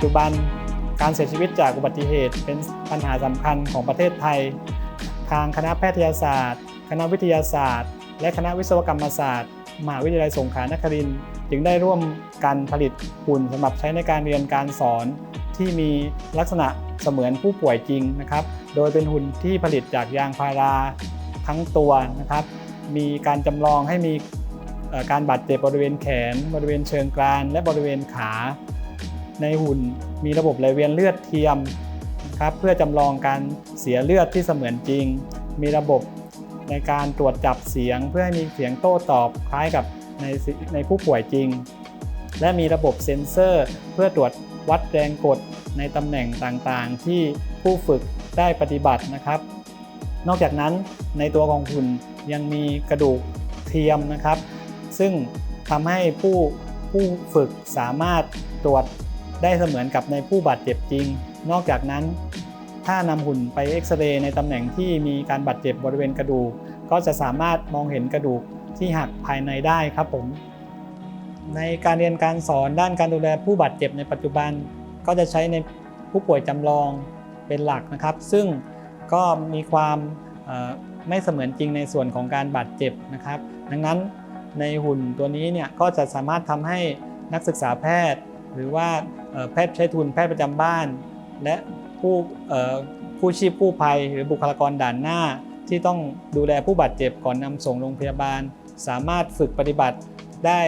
จจุบันการเสียชีวิตจากอุบัติเหตุ เป็นปัญหาสำคัญของประเทศไทย ทางคณะแพทยศาสตร์ คณะวิทยาศาสตร์ และคณะวิศวกรรมศาสตร์ มหาวิทยาลัยสงขลานครินทร์จึงได้ร่วมกันผลิตหุ่นสำหรับใช้ในการเรียนการสอนที่มีลักษณะเสมือนผู้ป่วยจริงนะครับ โดยเป็นหุ่นที่ผลิตจากยางพาราทั้งตัวนะครับ มีการจำลองให้มีการบาดเจ็บบริเวณแขน บริเวณเชิงกราน และบริเวณขา ในหุ่นมีระบบไหลเวียนเลือดเทียมนะครับเพื่อจำลองการเสียเลือดที่เสมือนจริง มีระบบในการตรวจจับเสียง เพื่อให้มีเสียงโต้ตอบคล้ายกับในในผู้ป่วยจริง และมีระบบเซ็นเซอร์ เพื่อตรวจวัดแรงกดในตำแหน่งต่างๆ ที่ผู้ฝึกได้ปฏิบัตินะครับ นอกจากนั้นในตัวของหุ่นยังมีกระดูกเทียมนะครับ ซึ่งทำให้ผู้ผู้ฝึกสามารถตรวจ ได้เสมือนกับในผู้บาดเจ็บจริง นอกจากนั้น ถ้านำหุ่นไปเอ็กซเรย์ในตำแหน่งที่มีการบาดเจ็บบริเวณกระดูก ก็จะสามารถมองเห็นกระดูกที่หักภายในได้ครับผม ในการเรียนการสอนด้านการดูแลผู้บาดเจ็บในปัจจุบัน ก็จะใช้ในผู้ป่วยจำลองเป็นหลักนะครับ ซึ่งก็มีความไม่เสมือนจริงในส่วนของการบาดเจ็บนะครับ ดังนั้นในหุ่นตัวนี้เนี่ยก็จะสามารถทำให้นักศึกษาแพทย์ หรือว่าแพทย์ใช้ทุนแพทย์ประจำบ้าน และผู้ผู้ชีพกู้ภัย หรือบุคลากรด่านหน้า ที่ต้องดูแลผู้บาดเจ็บก่อนนำส่งโรงพยาบาล สามารถฝึกปฏิบัติได้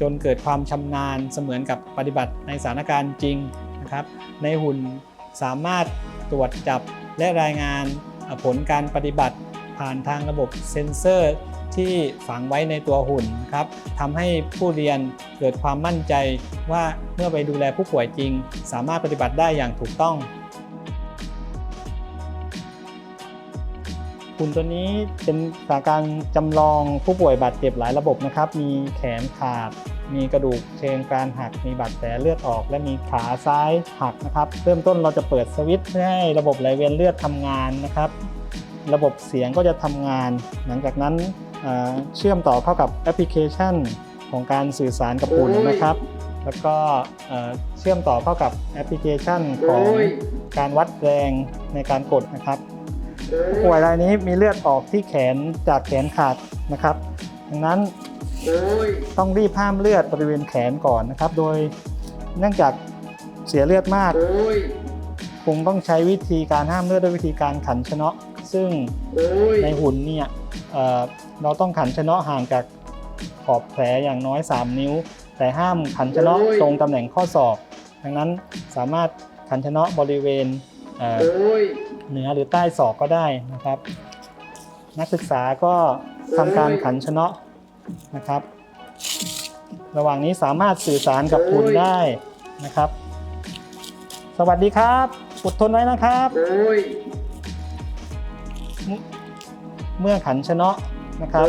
จนเกิดความชำนาญเสมือนกับปฏิบัติในสถานการณ์จริงนะครับ ในหุ่นสามารถตรวจจับและรายงานผลการปฏิบัติผ่านทางระบบเซ็นเซอร์ ที่ฝังไว้ในตัวหุ่นครับทำให้ผู้เรียนเกิดความมั่นใจว่าเมื่อไปดูแลผู้ป่วยจริง สามารถปฏิบัติได้อย่างถูกต้องหุ่นตัวนี้เป็นสถานการณ์จำลองผู้ป่วยบาดเจ็บหลายระบบนะครับ มีแขนขาด มีกระดูกเชิงกรานหัก มีบาดแผลเลือดออก และมีขาซ้ายหักนะครับ เริ่มต้นเราจะเปิดสวิตช์เพื่อให้ระบบไหลเวียนเลือดทำงานนะครับ ระบบเสียงก็จะทำงาน หลังจากนั้น เอ่อเชื่อมต่อเข้ากับแอปพลิเคชันของการสื่อสารกับหุ่นนะครับ แล้วก็เอ่อเชื่อมต่อเข้ากับแอปพลิเคชันของการวัดแรงในการกดนะครับผู้ป่วยรายนี้มีเลือดออกที่แขนจากแขนขาดนะครับดังนั้นต้องรีบห้ามเลือดบริเวณแขนก่อนนะครับ โดยเนื่องจากเสียเลือดมากคงต้องใช้วิธีการห้ามเลือดด้วยวิธีการขันชะเนาะซึ่งในหุ่นเนี่ย เอ่อเราต้องขันชะเนาะห่างจากขอบแผลอย่างน้อย 3 นิ้ว แต่ห้ามขันชะเนาะตรงตำแหน่งข้อศอก ดังนั้นสามารถขันชะเนาะบริเวณเอ่อเหนือหรือใต้ศอกก็ได้นะครับ นักศึกษาก็ทำการขันชะเนาะนะครับ ระหว่างนี้สามารถสื่อสารกับคุณได้นะครับ สวัสดีครับอดทนไว้นะครับ เมื่อขันชะเนาะนะครับ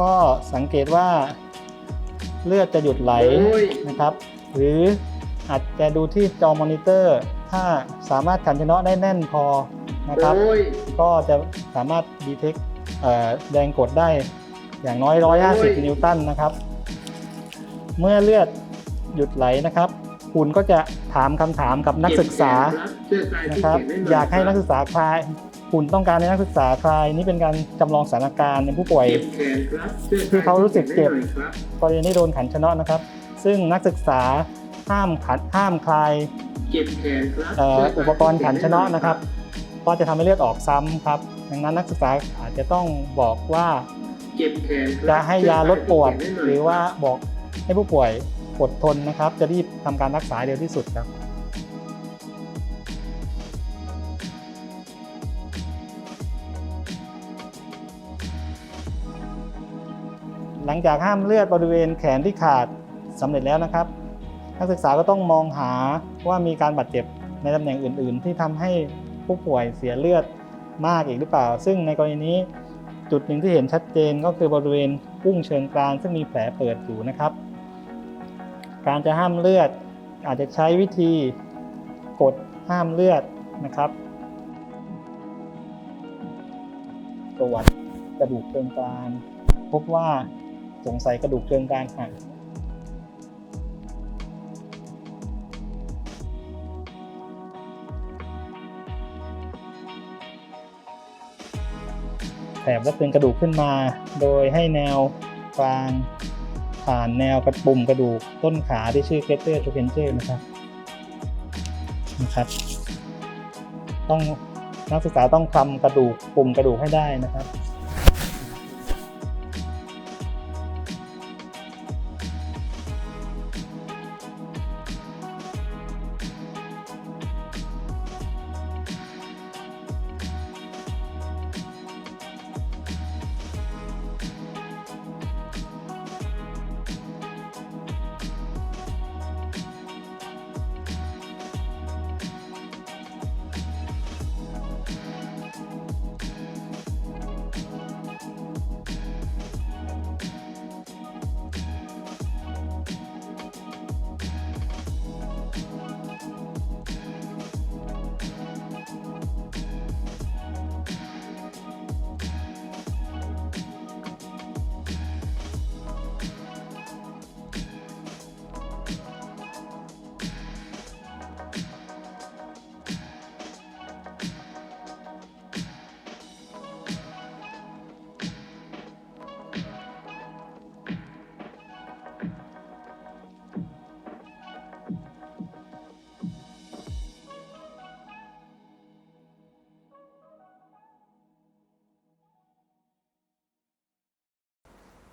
ก็สังเกตว่าเลือดจะหยุดไหลนะครับ หรืออาจจะดูที่จอมอนิเตอร์ ถ้าสามารถขันชะเนาะได้แน่นพอนะครับก็จะสามารถดีเทคแรงกดได้อย่างน้อย 150 นิวตันนะครับ เมื่อเลือดหยุดไหลนะครับ คุณก็จะถามคำถามกับนักศึกษานะครับอยากให้นักศึกษาคลาย คุณต้องการให้นักศึกษาคลายนี่เป็นการจำลองสถานการณ์ในผู้ป่วย ที่เขารู้สึกเจ็บกรณีที่โดนขันชะเนาะนะครับ ซึ่งนักศึกษาห้ามขันห้ามคลายเก็บแขนครับเอ่ออุปกรณ์ขันชะเนาะนะครับ ก็จะทำให้เลือดออกซ้ำครับ ดังนั้นนักศึกษาอาจจะต้องบอกว่าเก็บแขนครับจะให้ยาลดปวดช่ยหรือว่าบอกให้ผู้ป่วยอดทนนะครับ จะรีบทำการรักษาให้เร็วที่สุดครับ หลังจากห้ามเลือดบริเวณแขนที่ขาดสำเร็จแล้วนะครับ นักศึกษาก็ต้องมองหาว่ามีการบาดเจ็บในตำแหน่งอื่น ๆ ที่ทำให้ผู้ป่วยเสียเลือดมากอีกหรือเปล่า ซึ่งในกรณีนี้จุดหนึ่งที่เห็นชัดเจนก็คือบริเวณกุ้งเชิงกรานซึ่งมีแผลเปิดอยู่นะครับ การจะห้ามเลือดอาจจะใช้วิธีกดห้ามเลือดนะครับตรวจกระดูกเชิงกรานพบว่า สงสัยกระดูกเชิงการหักแถบและตึนกระดูกขึ้นมา โดยให้แนวกลางผ่านแนวกระปุ่มกระดูกต้นขาที่ชื่อเกเตอร์ทูเพนเจอร์นะครับนะครับ ต้องนักศึกษาต้องทำกระดูกปุ่มกระดูกให้ได้นะครับ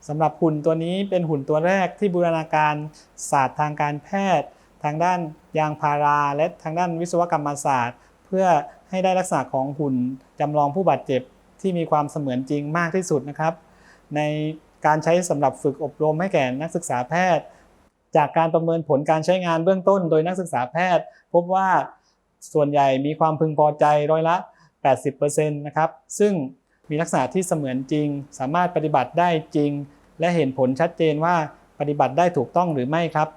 สำหรับหุ่นตัวนี้เป็นหุ่นตัวแรกที่บูรณาการศาสตร์ทางการแพทย์ ทางด้านยางพารา และทางด้านวิศวกรรมศาสตร์ เพื่อให้ได้ลักษณะของหุ่นจำลองผู้บาดเจ็บที่มีความเสมือนจริงมากที่สุดนะครับ ในการใช้สำหรับฝึกอบรมให้แก่นักศึกษาแพทย์ จากการประเมินผลการใช้งานเบื้องต้น โดยนักศึกษาแพทย์ พบว่าส่วนใหญ่มีความพึงพอใจร้อยละ 80%นะครับซึ่ง มีลักษณะที่เสมือนจริง สามารถปฏิบัติได้จริง และเห็นผลชัดเจนว่าปฏิบัติได้ถูกต้องหรือไม่ครับ